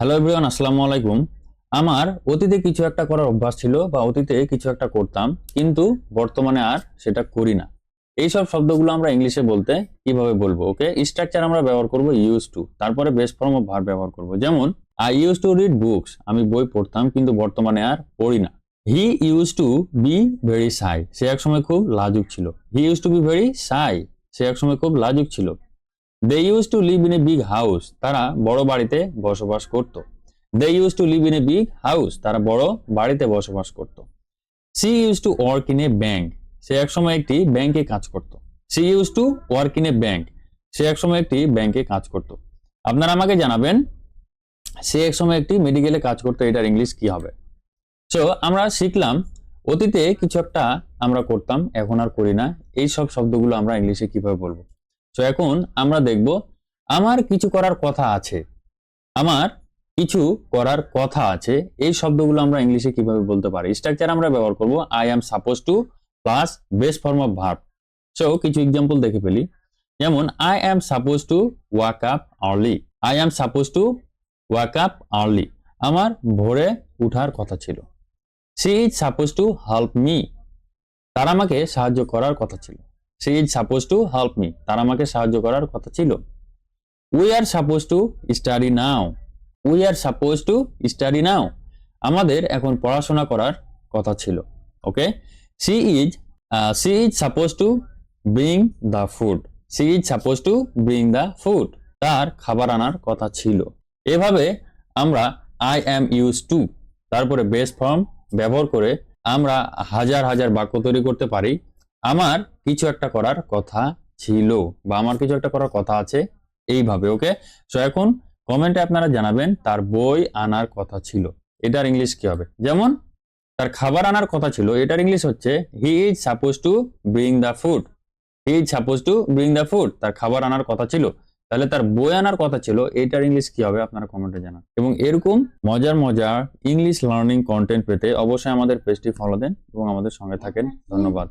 Hello everyone আসসালামু আলাইকুম। আমার অতীতে কিছু একটা করার অভ্যাস ছিল বা অতীতে কিছু একটা করতাম, কিন্তু বর্তমানে আর সেটা করি না। এই সব শব্দগুলো আমরা ইংলিশে বলতে কীভাবে বলব ওকে স্ট্রাকচার আমরা ব্যবহার করব ইউজ টু তারপরে বেস্ট ফর্ম অফ ভার্ব ব্যবহার করব। যেমন I use to read books আমি বই পড়তাম, কিন্তু বর্তমানে আর পড়ি না। He use to be very shy সে এক সময় খুব লাজুক ছিল। He use to be very shy সে এক সময় খুব লাজুক ছিল। They use to live in a big house তারা বড় বাড়িতে বসবাস করত। They use to live in a big house তারা বড় বাড়িতে বসবাস করত। She use to work in a bank সে একসময় একটি ব্যাংকে কাজ করত। She use to work in a bank সে একসময় একটি ব্যাংকে কাজ করত। আপনারা আমাকে জানাবেন, সে একসময় একটি মেডিকেলে কাজ করতো, এটার ইংলিশ কি হবে? সো আমরা শিখলাম, অতীতে কিছু একটা আমরা করতাম, এখন আর করি না। এই সব শব্দগুলো আমরা ইংলিশে কীভাবে বলব? তো এখন আমরা দেখব আমার কিছু করার কথা আছে। আমার কিছু করার কথা আছে। এই শব্দগুলো আমরা ইংলিশে কীভাবে বলতে পারি? স্ট্রাকচার আমরা ব্যবহার করব I am suppose to plus best form of verb so কিছু এক্সাম্পল দেখে ফেলি। যেমন I am suppose to wake up early I am suppose to wake up early আমার ভোরে উঠার কথা ছিল। She is suppose to help me তার আমাকে সাহায্য করার কথা ছিল। She is suppose to help me তার আমাকে সাহায্য করার কথা ছিল। We are suppose to study now we are suppose to study now আমাদের এখন পড়াশোনা করার কথা ছিল। Okay she is she is suppose to bring the food she is suppose to bring the food তার খাবার আনার কথা ছিল। এভাবে আমরা আই অ্যাম ইউজ টু তারপরে বেস ফর্ম ব্যবহার করে আমরা হাজার হাজার বাক্য তৈরি করতে পারি। আমার কিছু একটা করার কথা ছিল বা আমার কিছু একটা করার কথা আছে এইভাবে ওকে সো এখন কমেন্টে আপনারা জানাবেন তার বই আনার কথা ছিল। এটার ইংলিশ কি হবে? যেমন তার খাবার আনার কথা ছিল এটার ইংলিশ হচ্ছে he is suppose to bring the food he is suppose to bring the food তার খাবার আনার কথা ছিল। তাহলে তার বই আনার কথা ছিল এটার ইংলিশ কি হবে আপনারা কমেন্টে জানান। এবং এরকম মজার মজার ইংলিশ লার্নিং কন্টেন্ট পেতে অবশ্যই আমাদের পেজটি ফলো দেন এবং আমাদের সঙ্গে থাকেন। ধন্যবাদ।